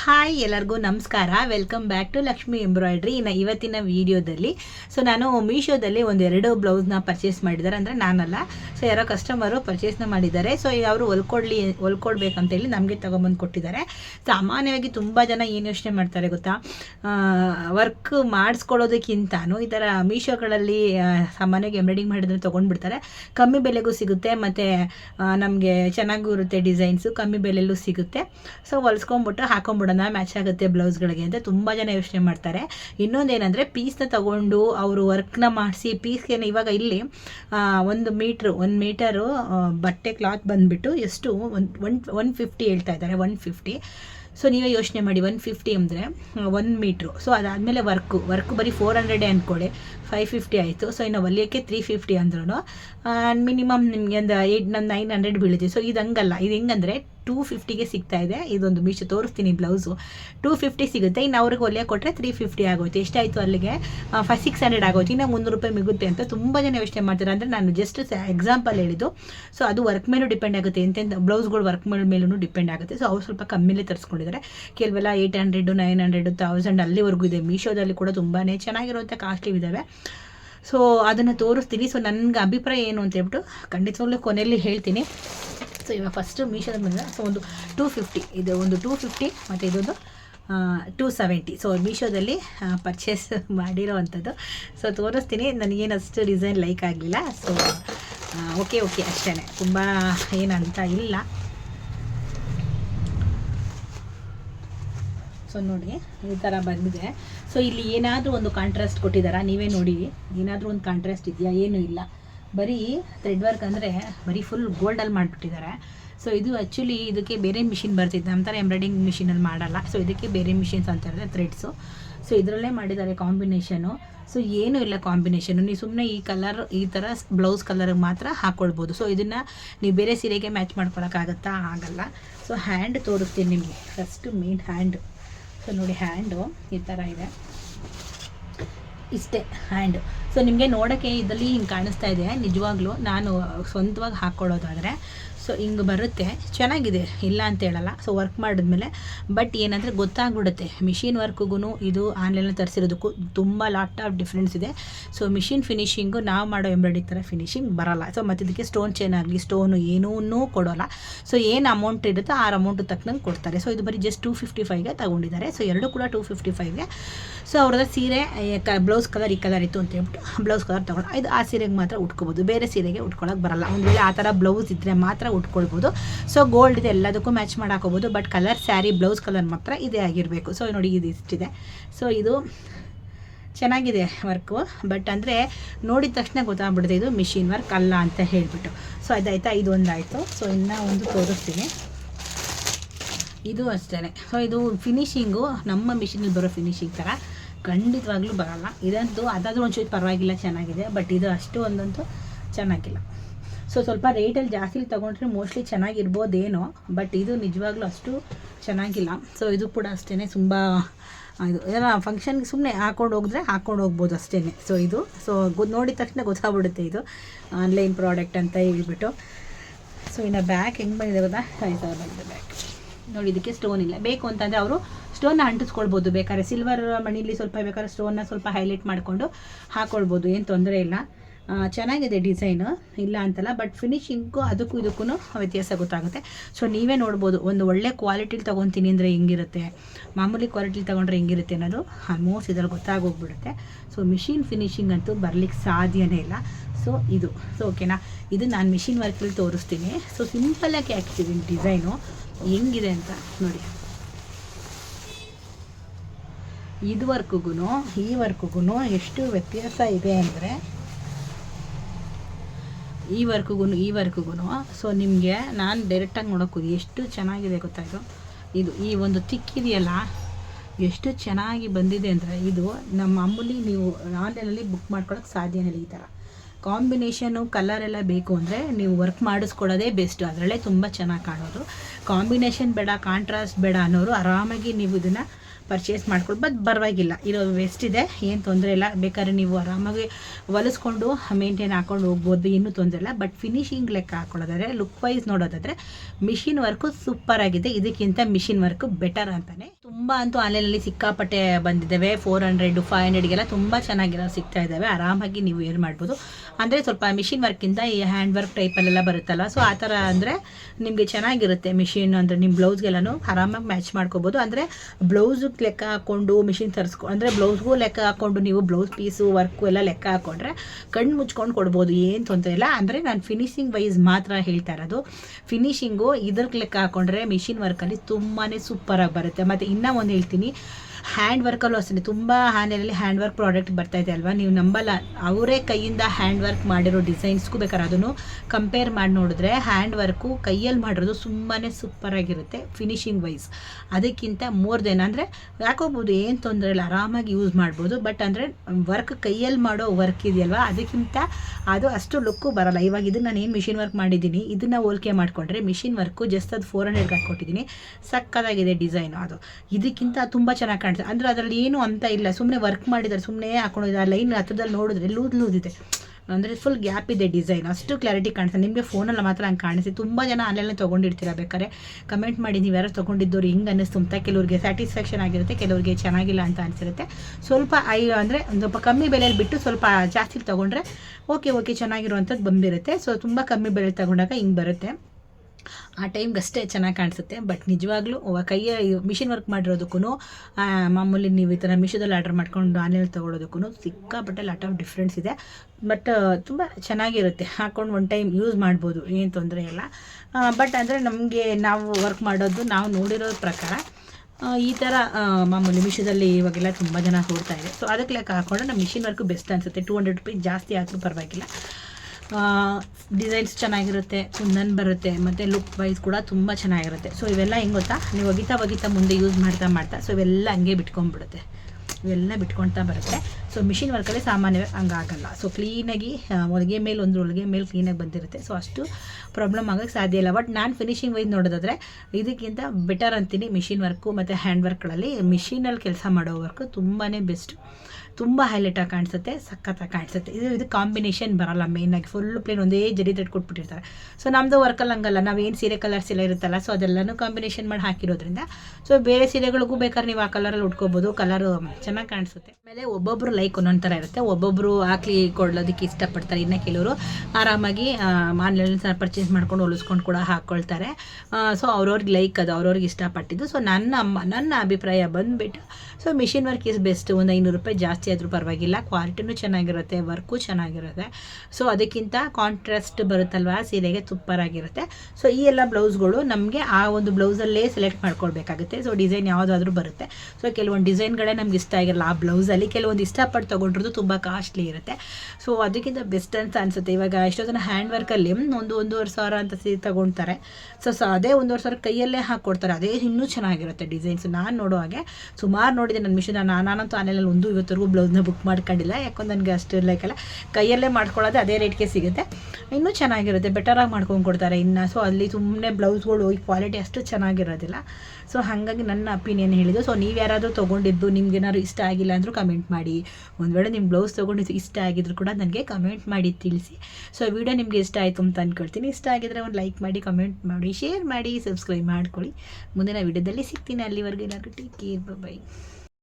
Hi ಎಲ್ಲರಿಗೂ ನಮಸ್ಕಾರ. Welcome back to Lakshmi embroidery ಇನ್ನು ಇವತ್ತಿನ ವಿಡಿಯೋದಲ್ಲಿ ಸೊ ನಾನು ಮೀಶೋದಲ್ಲಿ ಒಂದು ಎರಡು ಬ್ಲೌಸ್ನ ಪರ್ಚೇಸ್ ಮಾಡಿದ್ದಾರೆ. ಅಂದರೆ ನಾನಲ್ಲ. ಸೊ ಯಾರೋ ಕಸ್ಟಮರು ಪರ್ಚೇಸ್ನ ಮಾಡಿದ್ದಾರೆ. ಸೊ ಅವರು ಹೊಲ್ಕೊಡ್ಲಿ, ಹೊಲ್ಕೊಡ್ಬೇಕಂತೇಳಿ ನಮಗೆ ತೊಗೊಂಬಂದು ಕೊಟ್ಟಿದ್ದಾರೆ. ಸಾಮಾನ್ಯವಾಗಿ ತುಂಬ ಜನ ಏನು ಯೋಚನೆ ಮಾಡ್ತಾರೆ ಗೊತ್ತಾ? ವರ್ಕ್ ಮಾಡಿಸ್ಕೊಳ್ಳೋದಕ್ಕಿಂತನೂ ಈ ಥರ ಮೀಶೋಗಳಲ್ಲಿ ಸಾಮಾನ್ಯವಾಗಿ ಎಂಬ್ರಾಯ್ಡಿಂಗ್ ಮಾಡಿದ್ರೆ ತೊಗೊಂಡ್ಬಿಡ್ತಾರೆ. ಕಮ್ಮಿ ಬೆಲೆಗೂ ಸಿಗುತ್ತೆ. ಮತ್ತು ನಮಗೆ ಚೆನ್ನಾಗೂ ಇರುತ್ತೆ ಡಿಸೈನ್ಸು ಕಮ್ಮಿ ಬೆಲೆಯಲ್ಲೂ ಸಿಗುತ್ತೆ. ಸೊ ಹೊಲ್ಸ್ಕೊಂಬಿಟ್ಟು ಹಾಕೊಂಬಿಡೋಣ ಮ್ಯಾಚ್ ಆಗುತ್ತೆ ಬ್ಲೌಸ್ಗಳಿಗೆ ಅಂತ ತುಂಬ ಜನ ಯೋಚನೆ ಮಾಡ್ತಾರೆ. ಇನ್ನೊಂದೇನೆಂದರೆ ಪೀಸ್ನ ತಗೊಂಡು ಅವರು ವರ್ಕ್ನ ಮಾಡಿಸಿ ಪೀಸ್ಗೆ ಇವಾಗ ಇಲ್ಲಿ ಒಂದು ಮೀಟ್ರು ಒಂದು ಮೀಟರು ಬಟ್ಟೆ ಕ್ಲಾತ್ ಬಂದುಬಿಟ್ಟು ಎಷ್ಟು ಒಂದು ಒನ್ ಒನ್ ಫಿಫ್ಟಿ ಹೇಳ್ತಾ ಇದ್ದಾರೆ ಒನ್ ಫಿಫ್ಟಿ ಸೊ ನೀವೇ ಯೋಚನೆ ಮಾಡಿ ಒನ್ ಫಿಫ್ಟಿ ಅಂದರೆ ಒನ್ ಮೀಟ್ರು ಸೊ ಅದಾದಮೇಲೆ ವರ್ಕು ವರ್ಕ್ ಬರೀ ಫೋರ್ ಹಂಡ್ರೆಡೇ ಅಂದ್ಕೊಳ್ಳಿ ಫೈವ್ ಫಿಫ್ಟಿ ಆಯಿತು. ಸೊ ಇನ್ನು ಹೊಲಿಯೋಕ್ಕೆ ತ್ರೀ ಫಿಫ್ಟಿ ಅಂದ್ರೂ ಮಿನಿಮಮ್ ನಿಮಗೆ ಒಂದು ಏಯ್ಟ್ ನಮ್ಮ ನೈನ್ ಹಂಡ್ರೆಡ್ ಬೀಳುತ್ತೆ. ಸೊ ಇದು ಹಂಗಲ್ಲ ಇದು ಹೆಂಗಂದರೆ ಟೂ ಫಿಫ್ಟಿಗೆ ಸಿಗ್ತಾ ಇದೆ. ಇದೊಂದು ಮೀಶೋ ತೋರಿಸ್ತೀನಿ ಬ್ಲೌಸು. ಟೂ ಫಿಫ್ಟಿ ಸಿಗುತ್ತೆ. ಇನ್ನು ಅವ್ರಿಗೆ ಒಲೆ ಕೊಟ್ಟರೆ ತ್ರೀ ಫಿಫ್ಟಿ ಆಗೋಯ್ತು. ಎಷ್ಟಾಯಿತು ಅಲ್ಲಿಗೆ? ಫಸ್ಟ್ ಸಿಕ್ಸ್ ಹಂಡ್ರೆಡ್ ಆಗೋಯ್ತು. ಇನ್ನು ಮುನ್ನೂರು ರೂಪಾಯಿ ಮಿಗುತ್ತೆ ಅಂತ ತುಂಬ ಜನ ಯೋಚನೆ ಮಾಡ್ತಾರೆ. ಅಂದರೆ ನಾನು ಜಸ್ಟ್ ಎಕ್ಸಾಂಪಲ್ ಹೇಳಿದ್ದು. ಸೊ ಅದು ವರ್ಕ್ ಮೇಲೂ ಡಿಪೆಂಡ್ ಆಗುತ್ತೆ. ಎಂತೆಂಥ ಬ್ಲೌಸ್ಗಳು ವರ್ಕ್ ಮೇಲೂ ಡಿಪೆಂಡ್ ಆಗುತ್ತೆ. ಸೊ ಅವ್ರು ಸ್ವಲ್ಪ ಕಮ್ಮಿಲೇ ತರಿಸ್ಕೊಂಡಿದ್ದಾರೆ. ಕೆಲವೆಲ್ಲ eight hundred nine hundred thousand ಅಲ್ಲಿವರೆಗೂ ಇದೆ. ಮೀಶೋದಲ್ಲಿ ಕೂಡ ತುಂಬಾ ಚೆನ್ನಾಗಿರುವಂಥ ಕಾಸ್ಟ್ಲಿ ಇದ್ದಾವೆ ಸೊ ಅದನ್ನು ತೋರಿಸ್ತೀನಿ. ಸೊ ನನಗೆ ಅಭಿಪ್ರಾಯ ಏನು ಅಂತ ಹೇಳ್ಬಿಟ್ಟು ಖಂಡಿತವಾಗ್ಲೂ ಕೊನೆಯಲ್ಲಿ ಹೇಳ್ತೀನಿ. ಸೊ ಇವಾಗ ಫಸ್ಟು ಮೀಶೋದಲ್ಲಿ ಬಂದಿದೆ ಸೊ ಒಂದು ಟೂ ಫಿಫ್ಟಿ ಇದು ಒಂದು ಟೂ ಫಿಫ್ಟಿ ಮತ್ತು ಇದೊಂದು ಟೂ ಸೆವೆಂಟಿ ಸೊ ಮೀಶೋದಲ್ಲಿ ಪರ್ಚೇಸ್ ಮಾಡಿರೋ ಅಂಥದ್ದು ಸೊ ತೋರಿಸ್ತೀನಿ. ನನಗೇನು ಅಷ್ಟು ಡಿಸೈನ್ ಲೈಕ್ ಆಗಲಿಲ್ಲ. ಸೊ ಓಕೆ ಓಕೆ ಅಷ್ಟೇ ತುಂಬ ಏನಂತ ಇಲ್ಲ. ಸೊ ನೋಡಿ, ಈ ಥರ ಬಂದಿದೆ. ಸೊ ಇಲ್ಲಿ ಏನಾದರೂ ಒಂದು ಕಾಂಟ್ರಾಸ್ಟ್ ಕೊಟ್ಟಿದ್ದಾರಾ? ನೀವೇ ನೋಡಿ. ಏನಾದರೂ ಒಂದು ಕಾಂಟ್ರಾಸ್ಟ್ ಇದೆಯಾ? ಏನೂ ಇಲ್ಲ. ಬರೀ ಥ್ರೆಡ್ ವರ್ಕ್ ಅಂದರೆ ಬರೀ ಫುಲ್ ಗೋಲ್ಡಲ್ಲಿ ಮಾಡಿಬಿಟ್ಟಿದ್ದಾರೆ ಸೊ ಇದು ಆ್ಯಕ್ಚುಲಿ ಇದಕ್ಕೆ ಬೇರೆ ಮಿಷಿನ್ ಬರ್ತಿತ್ತು ನಮ್ಮ ಥರ ಎಂಬ್ರಾಯ್ಡಿಂಗ್ ಮಿಷಿನಲ್ಲಿ ಮಾಡಲ್ಲ. ಸೊ ಇದಕ್ಕೆ ಬೇರೆ ಮಿಷಿನ್ಸ್ ಅಂತ ಇರುತ್ತೆ ಥ್ರೆಡ್ಸು ಸೊ ಇದರಲ್ಲೇ ಮಾಡಿದ್ದಾರೆ ಕಾಂಬಿನೇಷನು ಸೊ ಏನೂ ಇಲ್ಲ ಕಾಂಬಿನೇಷನು ನೀವು ಸುಮ್ಮನೆ ಈ ಕಲರ್ ಈ ಥರ ಬ್ಲೌಸ್ ಕಲರ್ಗೆ ಮಾತ್ರ ಹಾಕ್ಕೊಳ್ಬೋದು ಸೊ ಇದನ್ನು ನೀವು ಬೇರೆ ಸೀರೆಗೆ ಮ್ಯಾಚ್ ಮಾಡ್ಕೊಳಕ್ಕಾಗತ್ತಾ? ಆಗಲ್ಲ. ಸೊ ಹ್ಯಾಂಡ್ ತೋರಿಸ್ತೀನಿ ನಿಮಗೆ. ಫಸ್ಟು ಮೇನ್ ಹ್ಯಾಂಡ್ ಸೊ ನೋಡಿ ಹ್ಯಾಂಡು ಈ ಥರ ಇದೆ. ಇಷ್ಟೇ ಹ್ಯಾಂಡ್. ಸೊ ನಿಮಗೆ ನೋಡೋಕ್ಕೆ ಇದರಲ್ಲಿ ಹಿಂಗೆ ಕಾಣಿಸ್ತಾ ಇದೆ ನಿಜವಾಗ್ಲೂ ನಾನು ಸ್ವಂತವಾಗಿ ಹಾಕ್ಕೊಳ್ಳೋದಾದರೆ. ಸೊ ಹಿಂಗೆ ಬರುತ್ತೆ. ಚೆನ್ನಾಗಿದೆ. ಇಲ್ಲ ಅಂತ ಹೇಳಲ್ಲ. ಸೊ ವರ್ಕ್ ಮಾಡಿದ್ಮೇಲೆ ಬಟ್ ಏನಂದರೆ ಗೊತ್ತಾಗ್ಬಿಡುತ್ತೆ. ಮಿಷಿನ್ ವರ್ಕ್ಗೂ ಇದು ಆನ್ಲೈನಲ್ಲಿ ತರಿಸಿರೋದಕ್ಕೂ ತುಂಬ ಲಾಟ್ ಆಫ್ ಡಿಫ್ರೆನ್ಸ್ ಇದೆ. ಸೊ ಮಿಷಿನ್ ಫಿನಿಷಿಂಗು ನಾವು ಮಾಡೋ ಎಂಬ್ರಾಯ್ಡ್ರಿ ಥರ ಫಿನಿಶಿಂಗ್ ಬರಲ್ಲ. ಸೊ ಮತ್ತು ಇದಕ್ಕೆ ಸ್ಟೋನ್ ಚೈನ್ ಆಗಲಿ ಸ್ಟೋನು ಏನೂ ಕೊಡೋಲ್ಲ. ಸೊ ಏನು ಅಮೌಂಟ್ ಇರುತ್ತೋ ಆ ಅಮೌಂಟ್ ತಕ್ಕಂಗೆ ಕೊಡ್ತಾರೆ. ಸೊ ಇದು ಬರೀ ಜಸ್ಟ್ ಟೂ ಫಿಫ್ಟಿ ಫೈವ್ಗೆ ತಗೊಂಡಿದ್ದಾರೆ. ಸೊ ಎರಡು ಕೂಡ ಟೂ ಫಿಫ್ಟಿ ಫೈವ್ಗೆ ಸೊ ಅವ್ರದ್ದು ಸೀರೆ ಬ್ಲೌಸ್ ಕಲರ್ ಈ ಕಲರ್ ಇತ್ತು ಅಂತ ಹೇಳ್ಬಿಟ್ಟು ಬ್ಲೌಸ್ ಕಲರ್ ತೊಗೊಂಡು ಇದು ಆ ಸೀರೆಗೆ ಮಾತ್ರ ಉಟ್ಕೋಬೋದು. ಬೇರೆ ಸೀರೆಗೆ ಉಟ್ಕೊಳ್ಳೋಕೆ ಬರಲ್ಲ. ಒಂದು ವೇಳೆ ಆ ಥರ ಬ್ಲೌಸ್ ಇದ್ದರೆ ಮಾತ್ರ ಉಟ್ಕೊಳ್ಬೋದು. ಸೊ ಗೋಲ್ಡ್ ಇದೆ, ಎಲ್ಲದಕ್ಕೂ match ಮಾಡಾಕೋಬೋದು. But colour sari blouse colour ಮಾತ್ರ ಇದೇ ಆಗಿರಬೇಕು. ಸೊ ನೋಡಿ ಇದು ಇಷ್ಟಿದೆ. ಸೊ ಇದು ಚೆನ್ನಾಗಿದೆ ವರ್ಕು ಬಟ್ ಅಂದರೆ ನೋಡಿದ ತಕ್ಷಣ ಗೊತ್ತಾಗ್ಬಿಡುತ್ತೆ, ಇದು ಮಿಷಿನ್ ವರ್ಕ್ ಅಲ್ಲ ಅಂತ ಹೇಳಿಬಿಟ್ಟು. ಸೊ ಅದಾಯ್ತಾ? ಇದು ಒಂದಾಯಿತು ಸೊ ಇನ್ನೂ ಒಂದು ತೋರಿಸ್ತೀನಿ. ಇದು ಅಷ್ಟೇ ಸೊ ಇದು ಫಿನಿಶಿಂಗು ನಮ್ಮ ಮಿಷಿನಲ್ಲಿ ಬರೋ ಫಿನಿಶಿಂಗ್ ಥರ ಖಂಡಿತವಾಗ್ಲೂ ಬರೋಲ್ಲ. ಇದಂತೂ ಅದಾದರೂ ಒಂಚೂರು ಪರವಾಗಿಲ್ಲ, ಚೆನ್ನಾಗಿದೆ. ಬಟ್ ಇದು ಅಷ್ಟು ಒಂದಂತೂ ಚೆನ್ನಾಗಿಲ್ಲ. ಸೊ ಸ್ವಲ್ಪ ರೇಟಲ್ಲಿ ಜಾಸ್ತಿ ತೊಗೊಂಡ್ರೆ ಮೋಸ್ಟ್ಲಿ ಚೆನ್ನಾಗಿರ್ಬೋದೇನೋ ಬಟ್ ಇದು ನಿಜವಾಗ್ಲೂ ಅಷ್ಟು ಚೆನ್ನಾಗಿಲ್ಲ. ಸೊ ಇದು ಕೂಡ ಅಷ್ಟೇ ತುಂಬ ಇದು, ಏನೋ ಫಂಕ್ಷನ್ಗೆ ಸುಮ್ಮನೆ ಹಾಕೊಂಡು ಹೋಗಿದ್ರೆ ಹಾಕೊಂಡು ಹೋಗ್ಬೋದು ಅಷ್ಟೇ ಸೊ ಇದು ಸೊ ನೋಡಿದ ತಕ್ಷಣ ಗೊತ್ತಾಗ್ಬಿಡುತ್ತೆ ಇದು. ಆನ್ಲೈನ್ ಪ್ರಾಡಕ್ಟ್ ಅಂತ ಹೇಳ್ಬಿಟ್ಟು. ಸೊ ಇನ್ನು ಬ್ಯಾಗ್ ಹೆಂಗೆ ಬಂದಿದೆ ಗೊತ್ತಾ? ಐದು ಸಾವಿರ ಬಂದಿದೆ ಬ್ಯಾಗ್ ನೋಡಿ, ಇದಕ್ಕೆ ಸ್ಟೋನ್ ಇಲ್ಲ. ಬೇಕು ಅಂತಂದರೆ ಅವರು ಸ್ಟೋನ್ನ ಅಂಟಿಸ್ಕೊಳ್ಬೋದು. ಬೇಕಾದ್ರೆ ಸಿಲ್ವರ್ ಮಣಿಲಿ ಸ್ವಲ್ಪ ಬೇಕಾದ್ರೆ ಸ್ಟೋನ್ನ ಸ್ವಲ್ಪ ಹೈಲೈಟ್ ಮಾಡಿಕೊಂಡು ಹಾಕ್ಕೊಳ್ಬೋದು ಏನು ತೊಂದರೆ ಇಲ್ಲ. ಚೆನ್ನಾಗಿದೆ ಡಿಸೈನು, ಇಲ್ಲ ಅಂತಲ್ಲ ಬಟ್ ಫಿನಿಶಿಂಗು ಅದಕ್ಕೂ ಇದಕ್ಕೂ ವ್ಯತ್ಯಾಸ ಗೊತ್ತಾಗುತ್ತೆ. ಸೊ ನೀವೇ ನೋಡ್ಬೋದು, ಒಂದು ಒಳ್ಳೆ ಕ್ವಾಲಿಟಿಲಿ ತೊಗೊತೀನಿ ಅಂದರೆ ಹೆಂಗಿರುತ್ತೆ? ಮಾಮೂಲಿ ಕ್ವಾಲಿಟಿಲಿ ತೊಗೊಂಡ್ರೆ ಹೆಂಗಿರುತ್ತೆ ಅನ್ನೋದು ಆಲ್ಮೋಸ್ಟ್ ಇದ್ರಲ್ಲಿ ಗೊತ್ತಾಗೋಗ್ಬಿಡುತ್ತೆ. ಸೊ ಮಿಷಿನ್ ಫಿನಿಶಿಂಗ್ ಅಂತೂ ಬರಲಿಕ್ಕೆ ಸಾಧ್ಯನೇ ಇಲ್ಲ. ಸೊ ಇದು ಸೊ ಓಕೆನಾ ಇದು ನಾನು ಮಿಷಿನ್ ವರ್ಕಲ್ಲಿ ತೋರಿಸ್ತೀನಿ. ಸೊ ಸಿಂಪಲ್ಲಾಗಿ ಹಾಕ್ತಿದ್ದೀನಿ ಡಿಸೈನು. ಹೆಂಗಿದೆ ಅಂತ ನೋಡಿ. ಇದು ವರ್ಕ್ಗೂ ಈ ವರ್ಕ್ಗೂ ಎಷ್ಟು ವ್ಯತ್ಯಾಸ ಇದೆ ಅಂದರೆ ಈ ವರ್ಕ್ಗೂ ಈ ವರ್ಕ್ಗೂ ಸೊ ನಿಮಗೆ ನಾನು ಡೈರೆಕ್ಟಾಗಿ ನೋಡೋಕ್ಕೂ ಎಷ್ಟು ಚೆನ್ನಾಗಿದೆ ಗೊತ್ತಾಯಿತು ಇದು? ಈ ಒಂದು ತಿಕ್ಕಿದೆಯಲ್ಲ, ಎಷ್ಟು ಚೆನ್ನಾಗಿ ಬಂದಿದೆ ಅಂದರೆ ಇದು ನಮ್ಮ ಮಾಮೂಲಿ ನೀವು ಆನ್ಲೈನಲ್ಲಿ ಬುಕ್ ಮಾಡ್ಕೊಳಕ್ಕೆ ಸಾಧ್ಯನೇ ಇಲ್ಲ ಈ ಥರ ಕಾಂಬಿನೇಷನು ಕಲರ್ ಎಲ್ಲ ಬೇಕು ಅಂದರೆ ನೀವು ವರ್ಕ್ ಮಾಡಿಸ್ಕೊಳ್ಳೋದೇ ಬೆಸ್ಟು ಅದರಲ್ಲೇ ತುಂಬ ಚೆನ್ನಾಗಿ ಕಾಣೋದು. ಕಾಂಬಿನೇಷನ್ ಬೇಡ ಕಾಂಟ್ರಾಸ್ಟ್ ಬೇಡ ಅನ್ನೋರು ಆರಾಮಾಗಿ ನೀವು ಇದನ್ನು ಪರ್ಚೇಸ್ ಮಾಡ್ಕೊಂಡು ಬಟ್ ಪರವಾಗಿಲ್ಲ. ಇರೋ ವೆಸ್ಟ್ ಇದೆ, ಏನು ತೊಂದರೆ ಇಲ್ಲ. ಬೇಕಾದ್ರೆ ನೀವು ಆರಾಮಾಗಿ ಹೊಲಿಸ್ಕೊಂಡು ಮೇಂಟೈನ್ ಹಾಕೊಂಡು ಹೋಗ್ಬೋದು ಏನೂ ತೊಂದರೆ ಇಲ್ಲ. ಬಟ್ ಫಿನಿಶಿಂಗ್ ಲೆಕ್ಕ ಹಾಕೊಳ್ಳೋದಾದ್ರೆ ಲುಕ್ ವೈಸ್ ನೋಡೋದಾದರೆ ಮಿಷಿನ್ ವರ್ಕು ಸೂಪರ್ ಆಗಿದೆ. ಇದಕ್ಕಿಂತ ಮಿಷಿನ್ ವರ್ಕು ಬೆಟರ್ ಅಂತಲೇ ತುಂಬ ಅಂತೂ ಆನ್ಲೈನಲ್ಲಿ ಸಿಕ್ಕಾಪಟ್ಟೆ ಬಂದಿದ್ದಾವೆ. ಫೋರ್ ಹಂಡ್ರೆಡು ಫೈವ್ ಹಂಡ್ರೆಡ್ಗೆಲ್ಲ ತುಂಬ ಚೆನ್ನಾಗಿರೋ ಸಿಗ್ತಾ ಇದ್ದಾವೆ. ಆರಾಮಾಗಿ ನೀವು ವೇರ್ ಮಾಡ್ಬೋದು. ಅಂದರೆ ಸ್ವಲ್ಪ ಮಿಷಿನ್ ವರ್ಕಿಂದ ಈ ಹ್ಯಾಂಡ್ ವರ್ಕ್ ಟೈಪಲ್ಲೆಲ್ಲ ಬರುತ್ತಲ್ಲ ಸೊ ಆ ಥರ ಅಂದರೆ ನಿಮಗೆ ಚೆನ್ನಾಗಿರುತ್ತೆ ಮಿಷಿನ್ ಅಂದರೆ ನಿಮ್ಮ ಬ್ಲೌಸ್ಗೆಲ್ಲನೂ ಆರಾಮಾಗಿ ಮ್ಯಾಚ್ ಮಾಡ್ಕೋಬೋದು. ಅಂದರೆ ಬ್ಲೌಸಿಗೆ ಲೆಕ್ಕ ಹಾಕ್ಕೊಂಡು ಮಿಷಿನ್ ತರಿಸ್ಕೊ, ಅಂದರೆ ಬ್ಲೌಸ್ಗೂ ಲೆಕ್ಕ ಹಾಕ್ಕೊಂಡು ನೀವು ಬ್ಲೌಸ್ ಪೀಸು ವರ್ಕು ಎಲ್ಲ ಲೆಕ್ಕ ಹಾಕ್ಕೊಂಡ್ರೆ ಕಣ್ಣು ಮುಚ್ಕೊಂಡು ಕೊಡ್ಬೋದು. ಏನು ತೊಂದರೆ ಇಲ್ಲ. ಅಂದರೆ ನಾನು ಫಿನಿಶಿಂಗ್ ವೈಸ್ ಮಾತ್ರ ಹೇಳ್ತಾ ಇರೋದು. ಫಿನಿಷಿಂಗು ಇದ್ರಕ್ಕೆ ಲೆಕ್ಕ ಹಾಕ್ಕೊಂಡ್ರೆ ಮಿಷಿನ್ ವರ್ಕಲ್ಲಿ ತುಂಬಾ ಸೂಪರಾಗಿ ಬರುತ್ತೆ. ಮತ್ತು ಇನ್ನೂ ಒಂದು ಹೇಳ್ತೀನಿ. ಹ್ಯಾಂಡ್ ವರ್ಕಲ್ಲೂ ಅಷ್ಟೇ, ತುಂಬ ಆನ್ಲೈನಲ್ಲಿ ಹ್ಯಾಂಡ್ ವರ್ಕ್ ಪ್ರಾಡಕ್ಟ್ ಬರ್ತಾ ಇದೆ ಅಲ್ವಾ? ನೀವು ನಂಬಲ್ಲ, ಅವರೇ ಕೈಯಿಂದ ಹ್ಯಾಂಡ್ ವರ್ಕ್ ಮಾಡಿರೋ ಡಿಸೈನ್ಸ್ಗೂ ಬೇಕಾದ್ರೆ ಅದನ್ನು ಕಂಪೇರ್ ಮಾಡಿ ನೋಡಿದ್ರೆ ಹ್ಯಾಂಡ್ ವರ್ಕು ಕೈಯಲ್ಲಿ ಮಾಡಿರೋದು ತುಂಬಾ ಸೂಪರಾಗಿರುತ್ತೆ ಫಿನಿಶಿಂಗ್ ವೈಸ್ ಅದಕ್ಕಿಂತ ಮೋರ್ ದೆನ್ ಅಂದರೆ ಯಾಕೋಬೋದು ಏನು ತೊಂದರೆ ಇಲ್ಲ, ಆರಾಮಾಗಿ ಯೂಸ್ ಮಾಡ್ಬೋದು ಬಟ್ ಅಂದರೆ ವರ್ಕ್ ಕೈಯಲ್ಲಿ ಮಾಡೋ ವರ್ಕ್ ಇದೆಯಲ್ವ? ಅದಕ್ಕಿಂತ ಅದು ಅಷ್ಟು ಲುಕ್ಕು ಬರಲ್ಲ. ಇವಾಗ ಇದನ್ನು ನಾನು ಏನು ಮಿಷಿನ್ ವರ್ಕ್ ಮಾಡಿದ್ದೀನಿ, ಇದನ್ನು ಹೋಲಿಕೆ ಮಾಡಿಕೊಂಡ್ರೆ ಮಿಷಿನ್ ವರ್ಕು ಜಸ್ಟ್ ಅದು ಫೋರ್ ಹಂಡ್ರೆಡ್ಗೆ ಹಾಕ್ಕೊಟ್ಟಿದ್ದೀನಿ. ಸಕ್ಕದಾಗಿದೆ ಡಿಸೈನು ಅದು. ಇದಕ್ಕಿಂತ ತುಂಬ ಚೆನ್ನಾಗಿ ಕಾಣಿಸುತ್ತೆ ಅಂದರೆ ಅದರಲ್ಲಿ ಏನು ಅಂತ ಇಲ್ಲ. ಸುಮ್ಮನೆ ವರ್ಕ್ ಮಾಡಿದ್ದಾರೆ ಸುಮ್ಮನೆ ಹಾಕೊಂಡಿದ್ದಾರೆ ಆ ಲೈನ್ ಹತ್ರದಲ್ಲಿ ನೋಡಿದ್ರೆ ಲೂಸ್ ಇದೆ. ಅಂದರೆ ಫುಲ್ ಗ್ಯಾಪ್ ಇದೆ ಡಿಸೈನ್ ಅಷ್ಟು ಕ್ಲಾರಿಟಿ ಕಾಣಿಸ್ತದೆ ನಿಮಗೆ ಫೋನಲ್ಲಿ ಮಾತ್ರ ಹಂಗೆ ಕಾಣಿಸಿ. ತುಂಬ ಜನ ಆನ್ಲೈನಲ್ಲಿ ತೊಗೊಂಡಿರ್ತೀರ ಬೇಕಾದ್ರೆ? ಕಮೆಂಟ್ ಮಾಡಿ, ನೀವು ಯಾರು ತೊಗೊಂಡಿದ್ದವ್ರು ಹಿಂಗೆ ಅನ್ನಿಸ್ತು ಅಂತ ಕೆಲವ್ರಿಗೆ ಸ್ಯಾಟಿಸ್ಫ್ಯಾಕ್ಷನ್ ಆಗಿರುತ್ತೆ, ಕೆಲವ್ರಿಗೆ ಚೆನ್ನಾಗಿಲ್ಲ ಅಂತ ಅನಿಸಿರುತ್ತೆ. ಸ್ವಲ್ಪ ಐ, ಅಂದರೆ ಒಂದು ಸ್ವಲ್ಪ ಕಮ್ಮಿ ಬೆಲೆಯಲ್ಲಿ ಬಿಟ್ಟು ಸ್ವಲ್ಪ ಜಾಸ್ತಿ ತೊಗೊಂಡ್ರೆ ಓಕೆ ಓಕೆ ಚೆನ್ನಾಗಿರುವಂಥದ್ದು ಬಂದಿರುತ್ತೆ. ಸೊ ತುಂಬ ಕಮ್ಮಿ ಬೆಲೆ ತೊಗೊಂಡಾಗ ಹಿಂಗೆ ಬರುತ್ತೆ. ಆ ಟೈಮ್ಗೆ ಅಷ್ಟೇ ಚೆನ್ನಾಗಿ ಕಾಣಿಸುತ್ತೆ. ಬಟ್ ನಿಜವಾಗ್ಲೂ ಕೈಯ ಮಿಷಿನ್ ವರ್ಕ್ ಮಾಡಿರೋದಕ್ಕೂ ಮಾಮೂಲಿ ನೀವು ಈ ಥರ ಮಿಶೋದಲ್ಲಿ ಆರ್ಡರ್ ಮಾಡ್ಕೊಂಡು ಆನ್ಲೈನಲ್ಲಿ ತೊಗೊಳೋದಕ್ಕೂ ಸಿಕ್ಕಾಪಟ್ಟೆ ಲಾಟ್ ಆಫ್ ಡಿಫ್ರೆನ್ಸ್ ಇದೆ. ಬಟ್ ತುಂಬ ಚೆನ್ನಾಗಿರುತ್ತೆ. ಹಾಕ್ಕೊಂಡು ಒನ್ ಟೈಮ್ ಯೂಸ್ ಮಾಡ್ಬೋದು, ಏನು ತೊಂದರೆ ಇಲ್ಲ. ಬಟ್ ಅಂದರೆ ನಮಗೆ ನಾವು ವರ್ಕ್ ಮಾಡೋದು, ನಾವು ನೋಡಿರೋ ಪ್ರಕಾರ ಈ ಥರ ಮಾಮೂಲಿ ಮಿಶೋದಲ್ಲಿ ಇವಾಗೆಲ್ಲ ತುಂಬ ಜನ ಹೋಗ್ತಾ ಇದೆ. ಸೊ ಅದಕ್ಕೆ ಲೆಕ್ಕ ಹಾಕ್ಕೊಂಡು ನಮ್ಮ ಮಿಷಿನ್ ವರ್ಕು ಬೆಸ್ಟ್ ಅನಿಸುತ್ತೆ. ಟೂ ಹಂಡ್ರೆಡ್ ರುಪೀಸ್ ಜಾಸ್ತಿ ಆದರೂ ಪರವಾಗಿಲ್ಲ. ಡಿಸೈನ್ಸ್ ಚೆನ್ನಾಗಿರುತ್ತೆ ಕುಂದನ್ ಬರುತ್ತೆ, ಮತ್ತು ಲುಕ್ ವೈಸ್ ಕೂಡ ತುಂಬ ಚೆನ್ನಾಗಿರುತ್ತೆ. ಸೊ ಇವೆಲ್ಲ ಹೆಂಗೆ ಗೊತ್ತಾ? ನೀವು ಒಗಿತಾ ಒಗಿತಾ ಮುಂದೆ ಯೂಸ್ ಮಾಡ್ತಾ ಮಾಡ್ತಾ ಸೊ ಇವೆಲ್ಲ ಹಂಗೆ ಬಿಟ್ಕೊಂಡ್ಬಿಡುತ್ತೆ. ಇವೆಲ್ಲ ಬಿಟ್ಕೊಳ್ತಾ ಬರುತ್ತೆ. ಸೊ ಮಿಷಿನ್ ವರ್ಕಲ್ಲಿ ಸಾಮಾನ್ಯವಾಗಿ ಹಂಗಾಗಲ್ಲ. ಸೊ ಕ್ಲೀನಾಗಿ ಹೊಲಿಗೆ ಮೇಲೆ ಒಂದು ಹೊಲಿಗೆ ಮೇಲೆ ಕ್ಲೀನಾಗಿ ಬಂದಿರುತ್ತೆ. ಸೊ ಅಷ್ಟು ಪ್ರಾಬ್ಲಮ್ ಆಗೋಕ್ಕೆ ಸಾಧ್ಯ ಇಲ್ಲ. ಬಟ್ ನಾನು ಫಿನಿಶಿಂಗ್ ವೈಸ್ ನೋಡೋದಾದ್ರೆ, ಇದಕ್ಕಿಂತ ಬೆಟರ್ ಅಂತೀನಿ ಮಿಷಿನ್ ವರ್ಕು ಮತ್ತು ಹ್ಯಾಂಡ್ ವರ್ಕ್ಗಳಲ್ಲಿ ಮಿಷಿನಲ್ಲಿ ಕೆಲಸ ಮಾಡೋ ವರ್ಕು ತುಂಬಾ ಬೆಸ್ಟ್ ತುಂಬ ಹೈಲೈಟಾಗಿ ಕಾಣಿಸುತ್ತೆ, ಸಖತ್ತಾಗಿ ಕಾಣಿಸುತ್ತೆ. ಇದು ಇದು ಕಾಂಬಿನೇಷನ್ ಬರಲ್ಲ ಮೇಯ್ನಾಗಿ ಫುಲ್ ಪ್ಲೇನ್ ಒಂದೇ ಜರಿ ತಟ್ಟು ಕೊಟ್ಬಿಟ್ಟಿರ್ತಾರೆ. ಸೊ ನಮ್ಮದು ವರ್ಕಲ್ಲಿ ಹಂಗಲ್ಲ, ನಾವು ಏನು ಸೀರೆ ಕಲರ್ಸ್ ಎಲ್ಲ ಇರುತ್ತಲ್ಲ ಸೊ ಅದೆಲ್ಲನೂ ಕಾಂಬಿನೇಷನ್ ಮಾಡಿ ಹಾಕಿರೋದ್ರಿಂದ. ಸೊ ಬೇರೆ ಸೀರೆಗಳಿಗೂ ಬೇಕಾದ್ರೆ ನೀವು ಆ ಕಲರಲ್ಲಿ ಉಟ್ಕೋಬೋದು ಕಲರು ಚೆನ್ನಾಗಿ ಕಾಣಿಸುತ್ತೆ. ಆಮೇಲೆ ಒಬ್ಬೊಬ್ಬರು ಲೈಕ್ ಒಂದೊಂದು ಥರ ಇರುತ್ತೆ. ಒಬ್ಬೊಬ್ಬರು ಹಾಕಿ ಕೊಡೋದಕ್ಕೆ ಇಷ್ಟಪಡ್ತಾರೆ. ಇನ್ನು ಕೆಲವರು ಆರಾಮಾಗಿ ಆನ್ಲೈನ್ ಪರ್ಚೇಸ್ ಮಾಡ್ಕೊಂಡು ಹೊಲಿಸ್ಕೊಂಡು ಕೂಡ ಹಾಕ್ಕೊಳ್ತಾರೆ ಸೊ ಅವ್ರವ್ರಿಗೆ ಲೈಕ್ ಅದು, ಅವ್ರವ್ರಿಗೆ ಇಷ್ಟಪಟ್ಟಿದ್ದು. ಸೊ ನನ್ನ ಅಮ್ಮ, ನನ್ನ ಅಭಿಪ್ರಾಯ ಬಂದುಬಿಟ್ಟು so machine work is best ಒಂದು ಐನೂರು ರೂಪಾಯಿ ಜಾಸ್ತಿ ಆದರೂ ಪರವಾಗಿಲ್ಲ. ಕ್ವಾಲಿಟಿನೂ ಚೆನ್ನಾಗಿರುತ್ತೆ ವರ್ಕು ಚೆನ್ನಾಗಿರುತ್ತೆ. ಸೊ ಅದಕ್ಕಿಂತ ಕಾಂಟ್ರಾಸ್ಟ್ ಬರುತ್ತಲ್ವ? ಸೀರೆಗೆ ತುಪ್ಪರಾಗಿರುತ್ತೆ. ಸೊ ಈ ಎಲ್ಲ ಬ್ಲೌಸ್ಗಳು ನಮಗೆ ಆ ಒಂದು ಬ್ಲೌಸಲ್ಲೇ ಸೆಲೆಕ್ಟ್ ಮಾಡ್ಕೊಳ್ಬೇಕಾಗುತ್ತೆ. ಸೊ ಡಿಸೈನ್ ಯಾವುದಾದ್ರೂ ಬರುತ್ತೆ. ಸೊ ಕೆಲವೊಂದು ಡಿಸೈನ್ಗಳೇ ನಮ್ಗೆ ಇಷ್ಟ ಆಗಿರಲ್ಲ. ಆ ಬ್ಲೌಸಲ್ಲಿ ಕೆಲವೊಂದು ಇಷ್ಟಪಟ್ಟು ತೊಗೊಂಡ್ರದ್ದು ತುಂಬ ಕಾಸ್ಟ್ಲಿ ಇರುತ್ತೆ. ಸೊ ಅದಕ್ಕಿಂತ ಬೆಸ್ಟ್ ಅಂತ ಅನಿಸುತ್ತೆ. ಇವಾಗ ಎಷ್ಟೋ ಜನ ಹ್ಯಾಂಡ್ ವರ್ಕಲ್ಲಿ ಒಂದು ಒಂದೂವರೆ ಸಾವಿರ ಅಂತ ಸೀ ತೊಗೊಳ್ತಾರೆ ಸೊ ಸೊ ಅದೇ ಒಂದೂವರೆ ಸಾವಿರ ಕೈಯಲ್ಲೇ ಹಾಕ್ಕೊಡ್ತಾರೆ ಅದೇ ಇನ್ನೂ ಚೆನ್ನಾಗಿರುತ್ತೆ ಡಿಸೈನ್ಸ್ ನಾನು ನೋಡೋ ಹಾಗೆ ಸುಮಾರು ನೋಡಿದೆ ನನ್ನ ಮಿಷನ್ ನಾನು, ನಾನಂತೂ ಆನ್ಲೈನಲ್ಲಿ ಒಂದು ಇವತ್ತರೆಗೂ ಬ್ಲೌಸ್ನ ಬುಕ್ ಮಾಡ್ಕೊಂಡಿಲ್ಲ. ಯಾಕಂದ್ರೆ ನನಗೆ ಅಷ್ಟು ಲೈಕಲ್ಲ ಕೈಯಲ್ಲೇ ಮಾಡ್ಕೊಳ್ಳೋದು ಅದೇ ರೇಟ್ಗೆ ಸಿಗುತ್ತೆ. ಇನ್ನೂ ಚೆನ್ನಾಗಿರುತ್ತೆ ಬೆಟರಾಗಿ ಮಾಡ್ಕೊಂಡು ಕೊಡ್ತಾರೆ ಇನ್ನು. ಸೊ ಅಲ್ಲಿ ಸುಮ್ಮನೆ ಬ್ಲೌಸ್ಗಳು ಈ ಕ್ವಾಲಿಟಿ ಅಷ್ಟು ಚೆನ್ನಾಗಿರೋದಿಲ್ಲ. ಸೊ ಹಾಗಾಗಿ ನನ್ನ ಅಪಿನಿಯನ್ ಹೇಳಿದ್ದು ಸೊ ನೀವು ಯಾರಾದರೂ ತೊಗೊಂಡಿದ್ದು ನಿಮ್ಗೇನಾದ್ರು ಇಷ್ಟ ಆಗಿಲ್ಲ ಅಂದರೂ ಕಮೆಂಟ್ ಮಾಡಿ. ಒಂದು ವೇಳೆ ನಿಮ್ಮ ಬ್ಲೌಸ್ ತೊಗೊಂಡಿದ್ದು ಇಷ್ಟ ಆಗಿದ್ರು ಕೂಡ ನನಗೆ ಕಮೆಂಟ್ ಮಾಡಿ ತಿಳಿಸಿ. ಸೊ ವಿಡಿಯೋ ನಿಮಗೆ ಇಷ್ಟ ಆಯಿತು ಅಂತ ಅಂದ್ಕೊಳ್ತೀನಿ ಇಷ್ಟ ಆಗಿದ್ರೆ ಒಂದು ಲೈಕ್ ಮಾಡಿ ಕಮೆಂಟ್ ಮಾಡಿ ಶೇರ್ ಮಾಡಿ ಸಬ್ಸ್ಕ್ರೈಬ್ ಮಾಡ್ಕೊಳ್ಳಿ. ಮುಂದಿನ ವಿಡಿಯೋದಲ್ಲಿ ಸಿಗ್ತೀನಿ. ಅಲ್ಲಿವರೆಗೂ ಎಲ್ಲರಿಗೂ ಟೇಕ್ ಕೇರ್ ಬೈ